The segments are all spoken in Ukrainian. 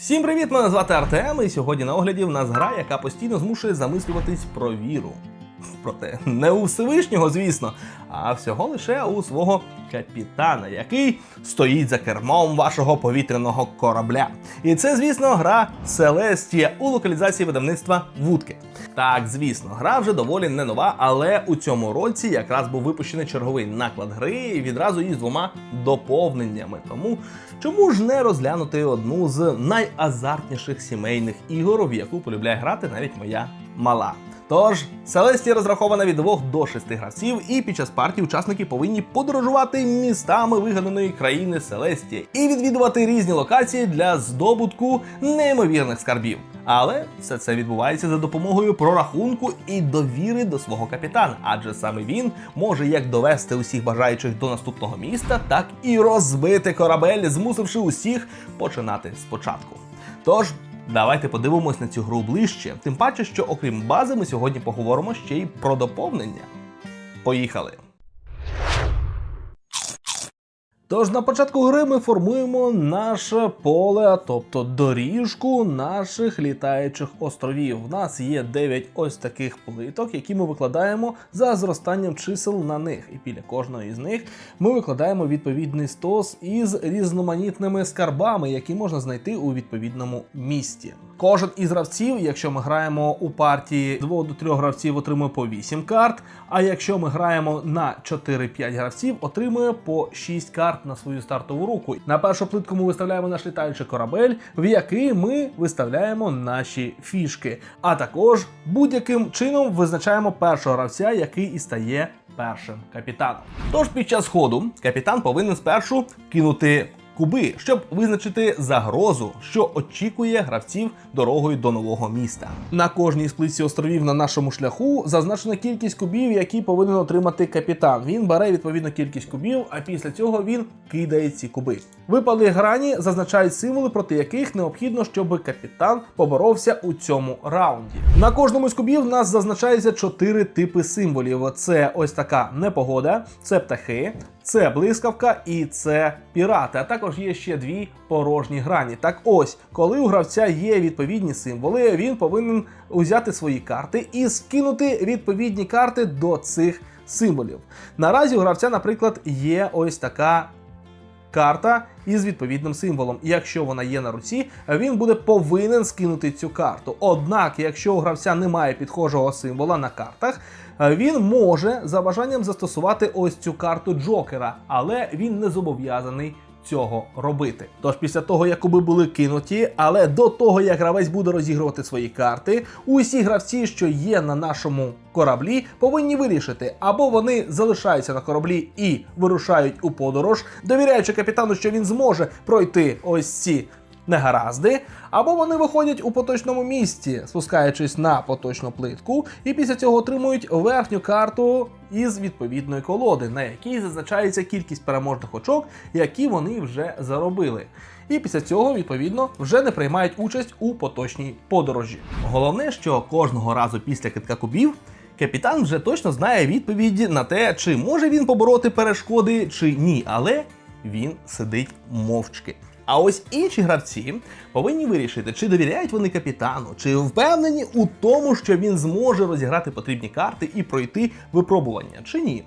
Всім привіт! Мене звати Артем, і сьогодні на огляді в нас гра, яка постійно змушує замислюватись про віру. Проте не у Всевишнього, звісно, а всього лише у свого капітана, який стоїть за кермом вашого повітряного корабля. І це, звісно, гра Селестія у локалізації видавництва Вудки. Так, звісно, гра вже доволі не нова, але у цьому році якраз був випущений черговий наклад гри відразу із двома доповненнями. Тому чому ж не розглянути одну з найазартніших сімейних ігор, в яку полюбляє грати навіть моя мала. Тож, Селестія розрахована від 2 до 6 гравців, і під час партії учасники повинні подорожувати містами вигаданої країни Селестія і відвідувати різні локації для здобутку неймовірних скарбів. Але все це відбувається за допомогою прорахунку і довіри до свого капітана, адже саме він може як довести усіх бажаючих до наступного міста, так і розбити корабель, змусивши усіх починати спочатку. Тож Давайте подивимось на цю гру ближче. Тим паче, що окрім бази, ми сьогодні поговоримо ще й про доповнення. Поїхали! Тож на початку гри ми формуємо наше поле, тобто доріжку наших літаючих островів. У нас є 9 ось таких плиток, які ми викладаємо за зростанням чисел на них. І біля кожної з них ми викладаємо відповідний стос із різноманітними скарбами, які можна знайти у відповідному місті. Кожен із гравців, якщо ми граємо у партії 2 до 3 гравців, отримує по 8 карт. А якщо ми граємо на 4-5 гравців, отримує по 6 карт на свою стартову руку. На першу плитку ми виставляємо наш літаючий корабель, в який ми виставляємо наші фішки. А також будь-яким чином визначаємо першого гравця, який і стає першим капітаном. Тож під час ходу капітан повинен спершу кинути куби, щоб визначити загрозу, що очікує гравців дорогою до нового міста. На кожній з плитці островів на нашому шляху зазначена кількість кубів, які повинен отримати капітан. Він бере відповідну кількість кубів, а після цього він кидає ці куби. Випали грані зазначають символи, проти яких необхідно, щоб капітан поборовся у цьому раунді. На кожному з кубів нас зазначається чотири типи символів: це ось така непогода, це птахи, це блискавка і це пірати. А також є ще дві порожні грані. Так ось, коли у гравця є відповідні символи, він повинен узяти свої карти і скинути відповідні карти до цих символів. Наразі у гравця, наприклад, є ось така. Карта із відповідним символом. І якщо вона є на руці, він буде повинен скинути цю карту. Однак, якщо у гравця немає підхожого символа на картах, він може за бажанням застосувати ось цю карту Джокера, але він не зобов'язаний. Цього робити. Тож після того, як куби були кинуті, але до того як гравець буде розігрувати свої карти, усі гравці, що є на нашому кораблі, повинні вирішити, або вони залишаються на кораблі і вирушають у подорож, довіряючи капітану, що він зможе пройти ось ці негаразди, або вони виходять у поточному місці, спускаючись на поточну плитку, і після цього отримують верхню карту із відповідної колоди, на якій зазначається кількість переможних очок, які вони вже заробили. І після цього, відповідно, вже не приймають участь у поточній подорожі. Головне, що кожного разу після китка кубів. Капітан вже точно знає відповіді на те, чи може він побороти перешкоди, чи ні, але він сидить мовчки. А ось інші гравці повинні вирішити, чи довіряють вони капітану, чи впевнені у тому, що він зможе розіграти потрібні карти і пройти випробування, чи ні.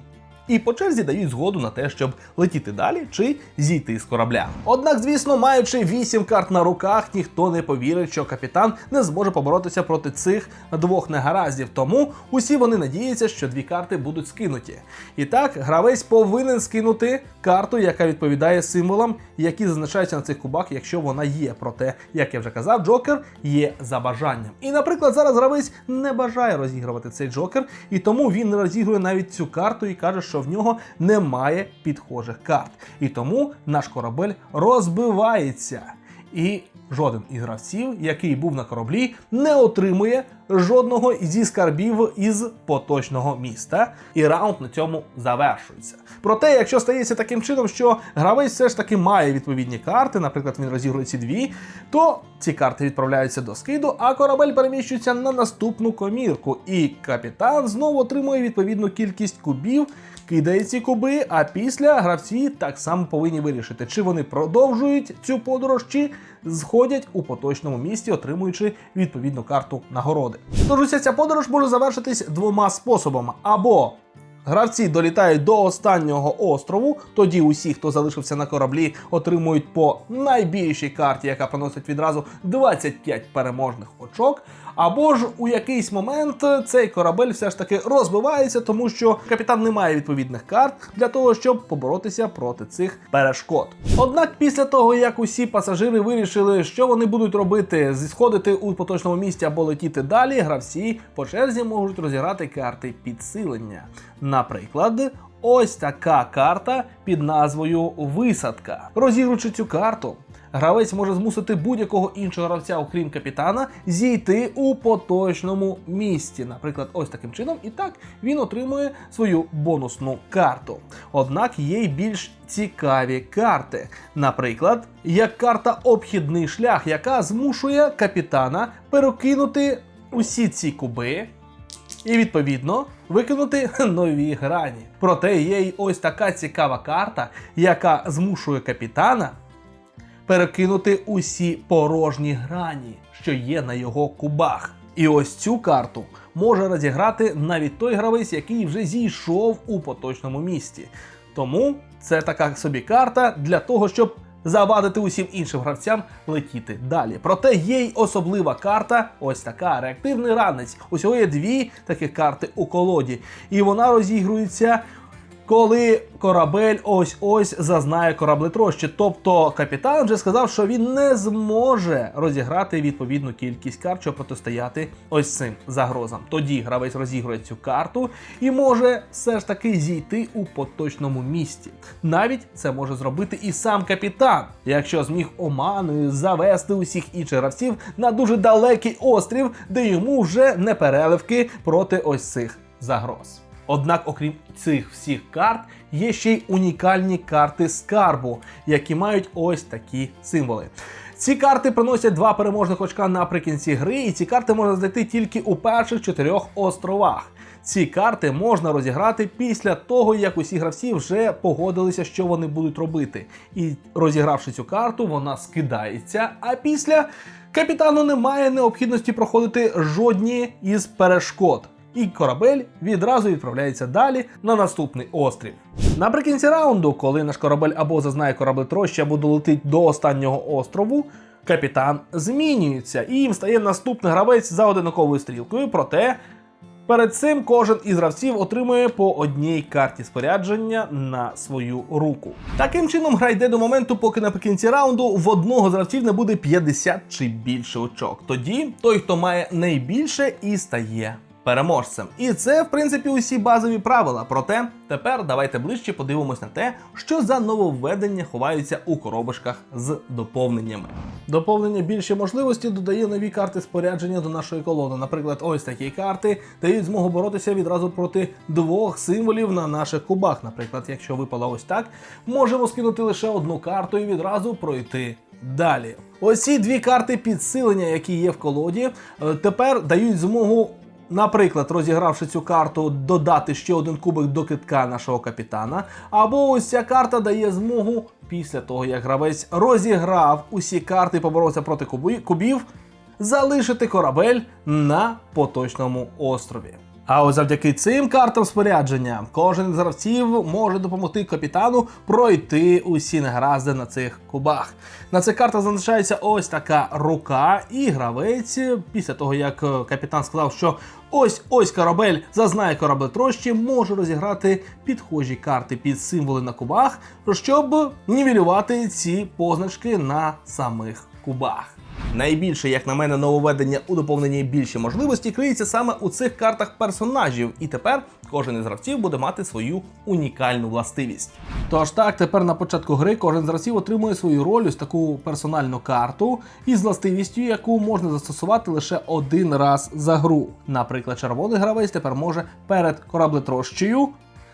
І по черзі дають згоду на те, щоб летіти далі чи зійти з корабля. Однак, звісно, маючи 8 карт на руках, ніхто не повірить, що капітан не зможе поборотися проти цих двох негараздів. Тому усі вони надіються, що дві карти будуть скинуті. І так, гравець повинен скинути карту, яка відповідає символам, які зазначаються на цих кубах, якщо вона є. Проте, як я вже казав, Джокер є за бажанням. І, наприклад, зараз гравець не бажає розігрувати цей Джокер, і тому він не розігрує навіть цю карту і каже, що в нього немає підхожих карт. І тому наш корабель розбивається. І жоден із гравців, який був на кораблі, не отримує жодного зі скарбів із поточного міста, і раунд на цьому завершується. Проте, якщо стається таким чином, що гравець все ж таки має відповідні карти, наприклад, він розігрує ці дві, то ці карти відправляються до скиду, а корабель переміщується на наступну комірку, і капітан знову отримує відповідну кількість кубів. Кидає ці куби, а після гравці так само повинні вирішити, чи вони продовжують цю подорож, чи ходять у поточному місті, отримуючи відповідну карту нагороди. Тож уся ця подорож може завершитись двома способами: або Гравці долітають до останнього острову. Тоді усі, хто залишився на кораблі, отримують по найбільшій карті, яка приносить відразу 25 переможних очок. Або ж у якийсь момент цей корабель все ж таки розбивається, тому що капітан не має відповідних карт для того, щоб поборотися проти цих перешкод. Однак, після того як усі пасажири вирішили, що вони будуть робити, зісходити у поточному місці або летіти далі, гравці по черзі можуть розіграти карти підсилення. Наприклад, ось така карта під назвою Висадка. Розігруючи цю карту, гравець може змусити будь-якого іншого гравця, окрім капітана, зійти у поточному місці. Наприклад, ось таким чином, і так він отримує свою бонусну карту. Однак є й більш цікаві карти. Наприклад, як карта Обхідний шлях, яка змушує капітана перекинути усі ці куби і відповідно викинути нові грані. Проте є й ось така цікава карта, яка змушує капітана перекинути усі порожні грані, що є на його кубах. І ось цю карту може розіграти навіть той гравець, який вже зійшов у поточному місті. Тому це така собі карта для того, щоб завадити усім іншим гравцям летіти далі. Проте є й особлива карта, ось така реактивний ранець. Усього є дві таких карти у колоді, і вона розігрується. Коли корабель ось ось зазнає кораблетрощі, тобто капітан вже сказав, що він не зможе розіграти відповідну кількість карт, щоб протистояти ось цим загрозам. Тоді гравець розігрує цю карту і може все ж таки зійти у поточному місті. Навіть це може зробити і сам капітан, якщо зміг оманою завести усіх інших гравців на дуже далекий острів, де йому вже не переливки проти ось цих загроз. Однак, окрім цих всіх карт, є ще й унікальні карти скарбу, які мають ось такі символи. Ці карти приносять два переможних очка наприкінці гри, і ці карти можна знайти тільки у перших чотирьох островах. Ці карти можна розіграти після того, як усі гравці вже погодилися, що вони будуть робити. І розігравши цю карту, вона скидається. А після капітану немає необхідності проходити жодні із перешкод і корабель відразу відправляється далі на наступний острів. Наприкінці раунду, коли наш корабель або зазнає кораблетрощі, або долетить до останнього острову, капітан змінюється і їм стає наступний гравець за одинаковою стрілкою. Проте перед цим кожен із гравців отримує по одній карті спорядження на свою руку. Таким чином, гра йде до моменту, поки наприкінці раунду в одного з гравців не буде 50 чи більше очок. Тоді той, хто має найбільше, і стає переможцем. І це, в принципі, усі базові правила. Проте тепер давайте ближче подивимось на те, що за нововведення ховаються у коробочках з доповненнями. Доповнення більше можливості додає нові карти спорядження до нашої колони. Наприклад, ось такі карти дають змогу боротися відразу проти двох символів на наших кубах. Наприклад, якщо випало ось так, можемо скинути лише одну карту і відразу пройти. Далі, ось ці дві карти підсилення, які є в колоді, е, тепер дають змогу Наприклад, розігравши цю карту, додати ще один кубик до китка нашого капітана. Або ось ця карта дає змогу після того, як гравець розіграв усі карти і поборовся проти кубів, залишити корабель на поточному острові. А ось завдяки цим картам спорядження кожен з гравців може допомогти капітану пройти усі негаразди на цих кубах. На цих картах залишається ось така рука, і гравець, після того як капітан сказав, що ось ось корабель зазнає кораблетрощі, може розіграти підхожі карти під символи на кубах, щоб нівелювати ці позначки на самих кубах. Найбільше, як на мене, нововведення у доповненні більші можливості криється саме у цих картах персонажів, і тепер кожен із гравців буде мати свою унікальну властивість. Тож так, тепер на початку гри кожен з гравців отримує свою роль ось таку персональну карту із властивістю, яку можна застосувати лише один раз за гру. Наприклад, червоний гравець тепер може перед кораблетрощею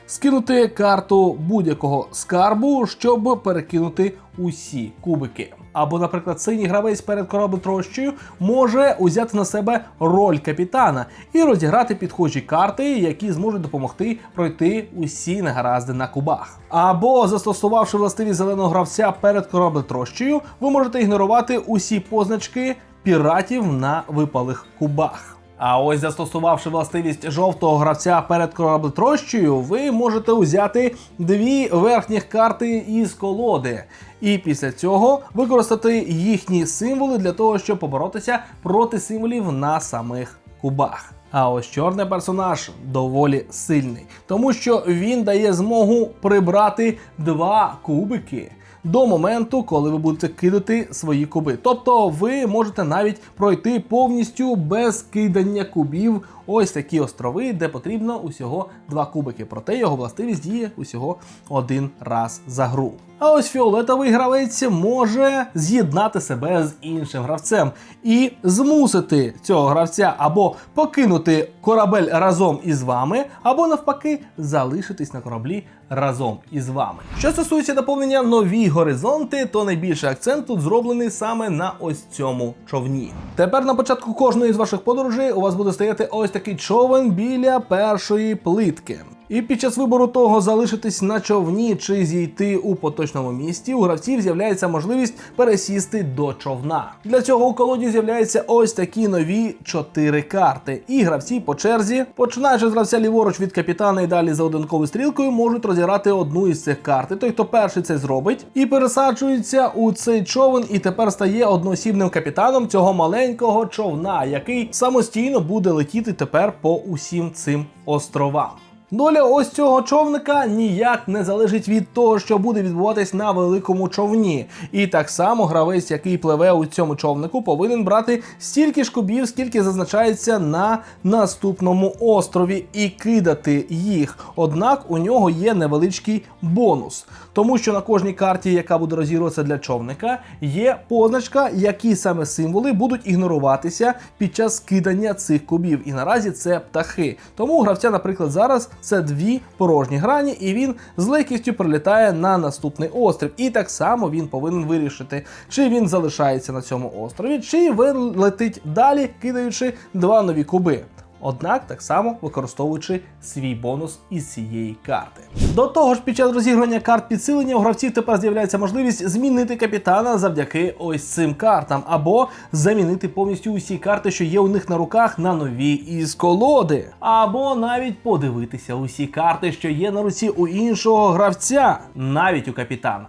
скинути карту будь-якого скарбу, щоб перекинути усі кубики. Або, наприклад, синій гравець перед кораблетрощею може узяти на себе роль капітана і розіграти підхожі карти, які зможуть допомогти пройти усі негаразди на кубах. Або застосувавши властивість зеленого гравця перед кораблетрощею, ви можете ігнорувати усі позначки піратів на випалих кубах. А ось застосувавши властивість жовтого гравця перед кораблетрощею, ви можете узяти дві верхніх карти із колоди. І після цього використати їхні символи для того, щоб поборотися проти символів на самих кубах. А ось чорний персонаж доволі сильний, тому що він дає змогу прибрати два кубики до моменту, коли ви будете кидати свої куби. Тобто ви можете навіть пройти повністю без кидання кубів. Ось такі острови, де потрібно усього два кубики. Проте його властивість діє усього один раз за гру. А ось фіолетовий гравець може з'єднати себе з іншим гравцем і змусити цього гравця або покинути корабель разом із вами, або навпаки залишитись на кораблі разом із вами. Що стосується доповнення нові горизонти, то найбільший акцент тут зроблений саме на ось цьому човні. Тепер на початку кожної з ваших подорожей у вас буде стояти ось такий човен біля першої плитки. І під час вибору того, залишитись на човні чи зійти у поточному місті, у гравців з'являється можливість пересісти до човна. Для цього у колоді з'являються ось такі нові чотири карти. І гравці по черзі, починаючи з гравця ліворуч від капітана і далі за одинковою стрілкою, можуть розіграти одну із цих карт. Той, хто перший це зробить, і пересаджується у цей човен, і тепер стає одноосібним капітаном цього маленького човна, який самостійно буде летіти тепер по усім цим островам. Доля ось цього човника ніяк не залежить від того, що буде відбуватись на великому човні. І так само гравець, який пливе у цьому човнику, повинен брати стільки ж кубів, скільки зазначається на наступному острові, і кидати їх. Однак у нього є невеличкий бонус, тому що на кожній карті, яка буде розігруватися для човника, є позначка, які саме символи будуть ігноруватися під час кидання цих кубів. І наразі це птахи. Тому гравця, наприклад, зараз це дві порожні грані, і він з легкістю прилітає на наступний острів. І так само він повинен вирішити, чи він залишається на цьому острові, чи він летить далі, кидаючи два нові куби. Однак так само використовуючи свій бонус із цієї карти. До того ж, під час розігрування карт підсилення у гравців тепер з'являється можливість змінити капітана завдяки ось цим картам, або замінити повністю усі карти, що є у них на руках, на нові із колоди, або навіть подивитися усі карти, що є на руці у іншого гравця, навіть у капітана.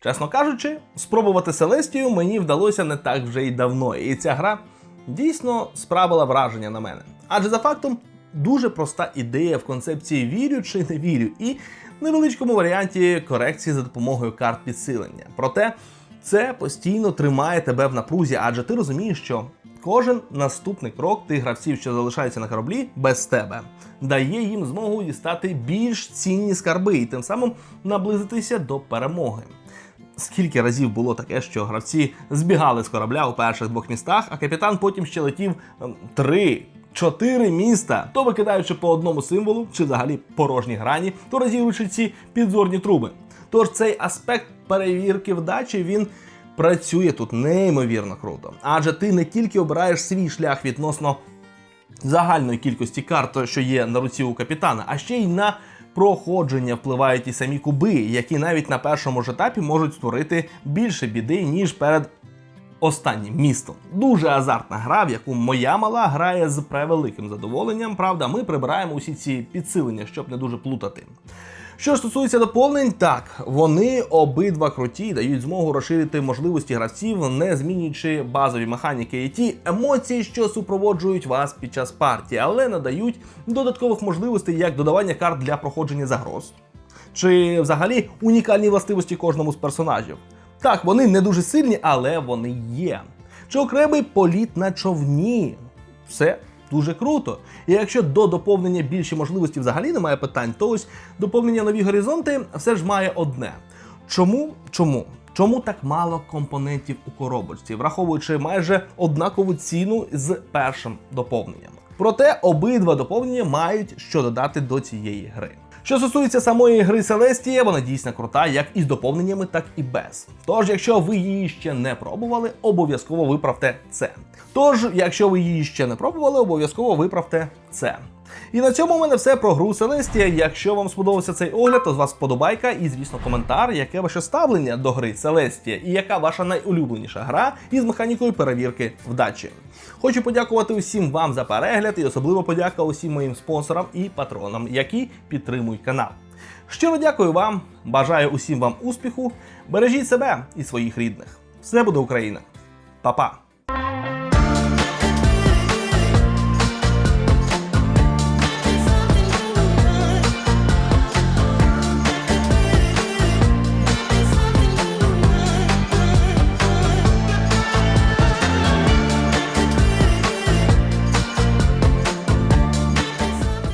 Чесно кажучи, спробувати Селестію мені вдалося не так вже й давно, і ця гра дійсно справила враження на мене. Адже за фактом дуже проста ідея в концепції вірю чи не вірю, і невеличкому варіанті корекції за допомогою карт підсилення. Проте це постійно тримає тебе в напрузі, адже ти розумієш, що кожен наступний крок тих гравців, що залишаються на кораблі без тебе, дає їм змогу дістати більш цінні скарби і тим самим наблизитися до перемоги. Скільки разів було таке, що гравці збігали з корабля у перших двох містах, а капітан потім ще летів ем, три. Чотири міста, то викидаючи по одному символу, чи взагалі порожні грані, то розігруючи ці підзорні труби. Тож цей аспект перевірки вдачі він працює тут неймовірно круто. Адже ти не тільки обираєш свій шлях відносно загальної кількості карт, що є на руці у капітана, а ще й на проходження впливають і самі куби, які навіть на першому ж етапі можуть створити більше біди, ніж перед останнім містом. Дуже азартна гра, в яку моя мала грає з превеликим задоволенням. Правда, ми прибираємо усі ці підсилення, щоб не дуже плутати. Що стосується доповнень, так вони обидва круті дають змогу розширити можливості гравців, не змінюючи базові механіки і ті емоції, що супроводжують вас під час партії, але надають додаткових можливостей як додавання карт для проходження загроз, чи взагалі унікальні властивості кожному з персонажів. Так, вони не дуже сильні, але вони є. Чи окремий політ на човні? Все дуже круто. І якщо до доповнення більші можливості взагалі немає питань, то ось доповнення нові горизонти все ж має одне. Чому? Чому? Чому так мало компонентів у коробочці, враховуючи майже однакову ціну з першим доповненням? Проте обидва доповнення мають що додати до цієї гри. Що стосується самої гри Селестія, вона дійсно крута, як із доповненнями, так і без. Тож, якщо ви її ще не пробували, обов'язково виправте це. Тож, якщо ви її ще не пробували, обов'язково виправте це. І на цьому у мене все про гру Селестія. Якщо вам сподобався цей огляд, то з вас вподобайка і, звісно, коментар, яке ваше ставлення до гри Селестія і яка ваша найулюбленіша гра із механікою перевірки вдачі. Хочу подякувати усім вам за перегляд і особливо подяка усім моїм спонсорам і патронам, які підтримують канал. Щиро дякую вам, бажаю усім вам успіху, бережіть себе і своїх рідних. Все буде Україна. Па-па!